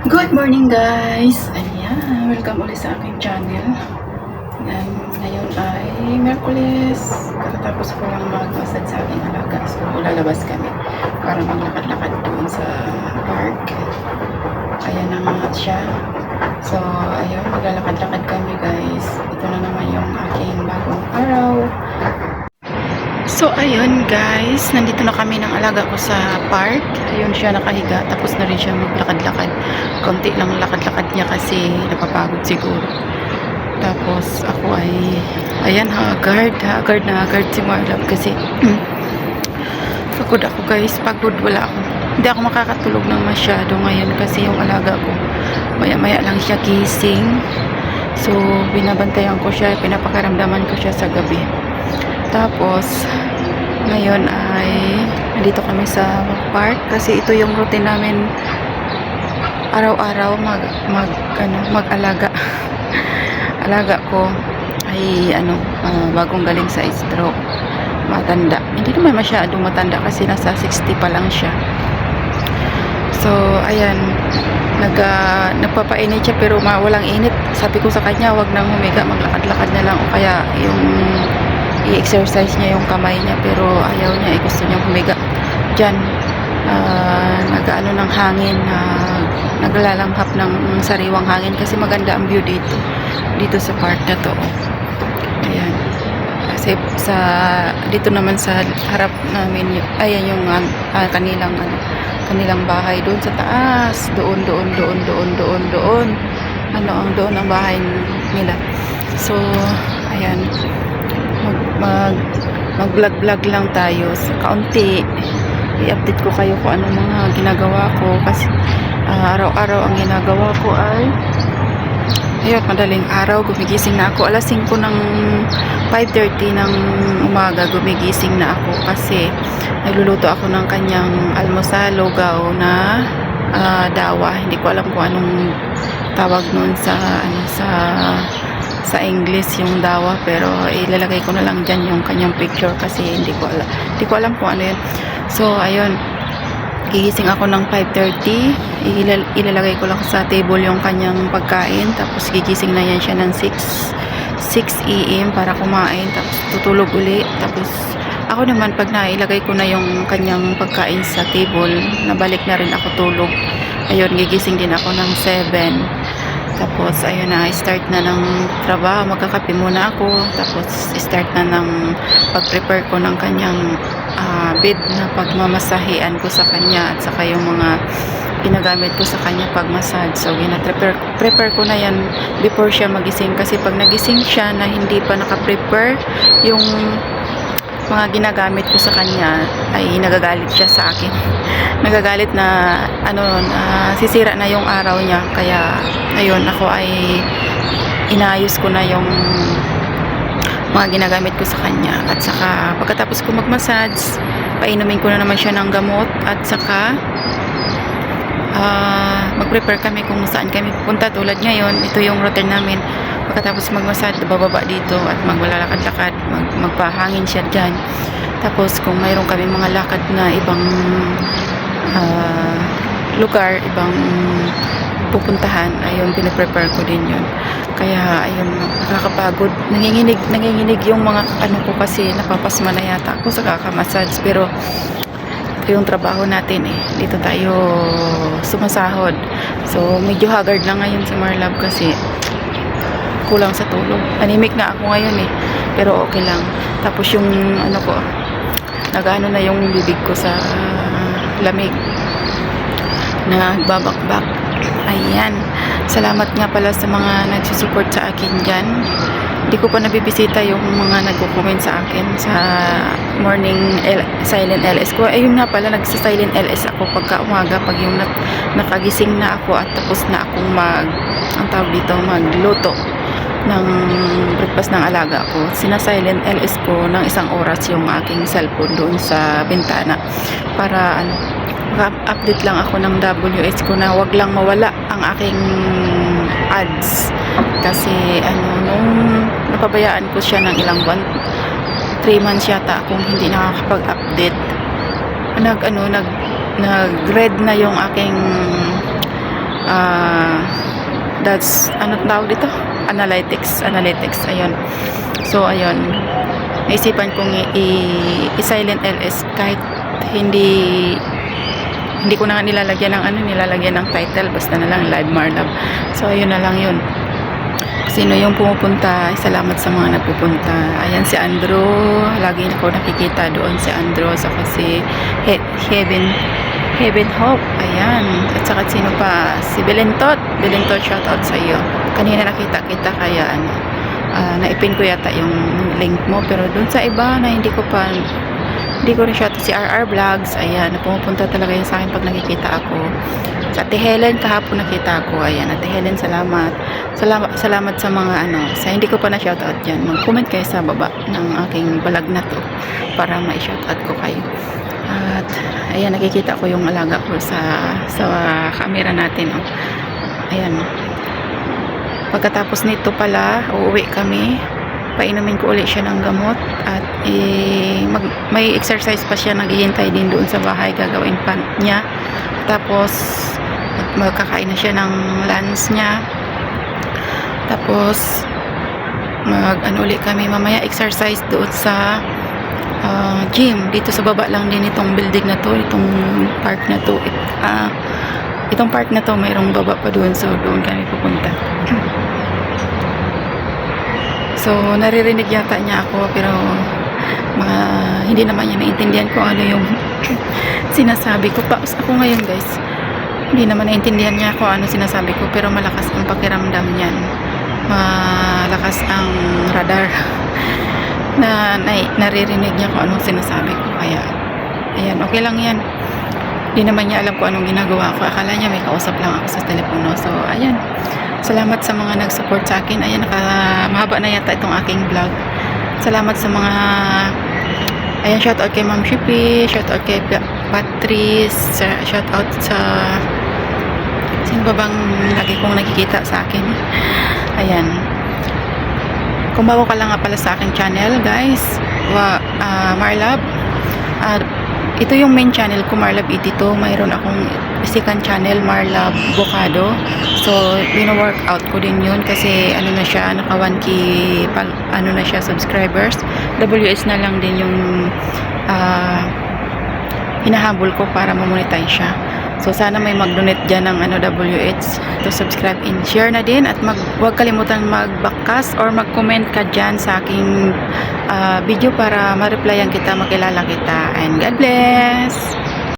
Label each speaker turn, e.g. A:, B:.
A: Good morning guys! Ayan, welcome ulit sa aking channel. Ayan, ngayon ay Merkulis. Kakatapos ko lang mag-massage sa aking alaga. So, lalabas kami para maglakad-lakad doon sa park. Ayan na nga siya. So, ayun, maglalakad-lakad kami guys. Ito na naman yung aking bagong araw. So, ayun guys, nandito na kami ng alaga ko sa park. Ayun siya nakahiga, tapos na rin siya maglakad-lakad. Konti lang lakad-lakad niya kasi napapagod siguro. Tapos ako ay, ayan, haggard, haggard na haggard si Marlon kasi pagod ako guys, pagod wala ako. Hindi ako makakatulog ng masyado ngayon kasi yung alaga ko, maya-maya lang siya gising. So, binabantayan ko siya, pinapakaramdaman ko siya sa gabi. Tapos, ngayon ay nandito kami sa park kasi ito yung routine namin araw-araw mag mag ano mag-alaga. Alaga ko ay ano ah, bagong galing sa stroke. Matanda. Hindi naman masyadong matanda kasi nasa 60 pa lang siya. So, ayan. Nag, ah, nagpapainit siya pero ma, walang init. Sabi ko sa kanya, wag nang humiga, maglakad-lakad na lang o kaya yung i-exercise niya yung kamay niya pero ayaw niya, eh, gusto niya humiga dyan ah, nag-ano ng hangin na naglalanghap ng sariwang hangin kasi maganda ang view dito. Dito sa park na to. Ayan. Kasi sa dito naman sa harap namin ayan yung ah, kanilang ano, kanilang bahay. Doon sa taas. Doon doon doon doon doon doon. Ano ang doon ang bahay nila. So ayan. Mag mag mag vlog vlog lang tayo sa kaunti. I-update ko kayo kung ano mga ginagawa ko kasi araw-araw ang ginagawa ko ay ayun madaling araw gumigising na ako. Alas 5 ng 5.30 ng umaga gumigising na ako kasi nagluluto ako ng kanyang almusal lugaw na ah, dawa. Hindi ko alam kung anong tawag nun sa ano sa sa English yung dawa pero ilalagay ko na lang dyan yung kanyang picture kasi hindi ko alam hindi ko alam kung ano yun. So ayun gigising ako ng 5.30 ilal ilalagay ko lang sa table yung kanyang pagkain tapos gigising na yan siya ng 6 6 a.m. para kumain tapos tutulog uli tapos ako naman pag nailagay ko na yung kanyang pagkain sa table nabalik na rin ako tulog ayun gigising din ako ng 7 tapos, ayun na, start na ng trabaho. Magkakape muna ako. Tapos, start na ng pag-prepare ko ng kanyang ah, bed na pagmamasahian ko sa kanya at saka yung mga ginagamit ko sa kanya pag massage. So, gina-prepare prepare ko na yan before siya magising. Kasi pag nagising siya na hindi pa naka-prepare, yung mga ginagamit ko sa kanya ay nagagalit siya sa akin. nagagalit na ano na sisira na yung araw niya kaya ayun ako ay inayos ko na yung mga ginagamit ko sa kanya. At saka pagkatapos ko mag-massage painumin ko na naman siya ng gamot. At saka ah, mag-prepare kami kung saan kami pupunta. Tulad ngayon ito yung routine namin. Pagkatapos mag-massage bababa dito at maglalakad-lakad mag magpahangin siya dyan. Tapos kung mayroon kami mga lakad na ibang ah, lugar, ibang pupuntahan, ayun, pinaprepare ko din yun. Kaya, ayun, nakakapagod. Nanginginig, nanginginig yung mga, ano ko kasi, napapasma na yata ako sa kakamassage. Pero, yung trabaho natin eh. Dito tayo sumasahod. So, medyo haggard na ngayon si Marlab kasi kulang sa tulog. Anemic na ako ngayon eh. Pero okay lang. Tapos yung, ano ko, nagano na yung bibig ko sa lamig nagbabakbak ayan. Salamat nga pala sa mga nagsusupport sa akin dyan. Hindi ko pa nabibisita yung mga nagko-comment sa akin sa morning L- silent LS ko. Ayun nga pala nagsa-silent LS ako pagka umaga pag yung nak- nakagising na ako at tapos na akong mag ang tawag dito magluto ng breakfast ng alaga ko. Sina-silent LS ko ng isang oras yung aking cellphone doon sa bintana para ano, update lang ako ng WS ko na wag lang mawala ang aking ads kasi ano nung napabayaan ko siya ng ilang buwan 3 months yata akong hindi nakakapag-update nag ano nag nag red na yung aking ah, that's, ano tawag dito? Analytics, analytics, ayun. So, ayun, naisipan kong i-silent LS kahit hindi hindi ko na nga nilalagyan ng ano, nilalagyan ng title, basta na lang live Marlab. So, ayun na lang yun. Sino yung pumupunta, salamat sa mga nagpupunta. Ayan si Andrew, lagi na ko nakikita doon si Andrew, saka si He- Heaven, Heaven Hope, ayan. At saka sino pa, si Belentot, Belentot, shoutout sa iyo. Kanina nakita kita kaya ano, ah, naipin ko yata yung link mo, pero doon sa iba na hindi ko pa hindi ko siya si RR Vlogs ayan pumupunta talaga yun sa akin pag nakikita ako. Sa Ate Helen kahapon nakita ako ayan Ate Helen salamat. Salamat, salamat sa mga ano sa hindi ko pa na shoutout dyan. Mag comment kayo sa baba ng aking balag na to para ma-shoutout ko kayo. At ayan nakikita ko yung alaga ko sa sa camera natin oh. ayan. Pagkatapos nito pala uuwi kami painumin ko ulit siya ng gamot at eh, mag, may exercise pa siya naghihintay din doon sa bahay gagawin pa niya. Tapos magkakain na siya ng lunch niya. Tapos mag ano ulit kami mamaya exercise doon sa ah, gym. Dito sa baba lang din itong building na to itong park na to. It, ah, itong park na to mayroong baba pa doon so doon kami pupunta So, naririnig yata niya ako pero mga hindi naman niya naintindihan kung ano yung sinasabi ko. Paus ako ngayon guys. Hindi naman naintindihan niya kung ano sinasabi ko pero malakas ang pakiramdam niyan. Malakas ang radar na, na naririnig niya kung anong sinasabi ko. Kaya, ayan, okay lang yan. Hindi naman niya alam kung anong ginagawa ko. Akala niya may kausap lang ako sa telepono. So, ayan. Salamat sa mga nag-support sa akin. Ayan, naka, mahaba na yata itong aking vlog. Salamat sa mga Ayan, shoutout kay Ma'am Shippy, shoutout kay Pa- Patrice, sa- shoutout sa sino ba bang lagi kong nakikita sa akin. Ayan. Kung bago ka lang nga pala sa akin channel, guys, wa, ah, Marlab, ah, ito yung main channel ko, Marlab 82. Mayroon akong second channel, Marlab Bocado. So, bino-workout ko din yun kasi ano na siya, naka 1k pag, ano na siya, subscribers. WS na lang din yung ah, hinahabol ko para mamonetize siya. So, sana may mag-donate dyan ng ano, WH to subscribe and share na din at mag, huwag kalimutan mag-backcast or mag-comment ka dyan sa aking ah, video para ma-replyan kita, makilala kita. And God bless!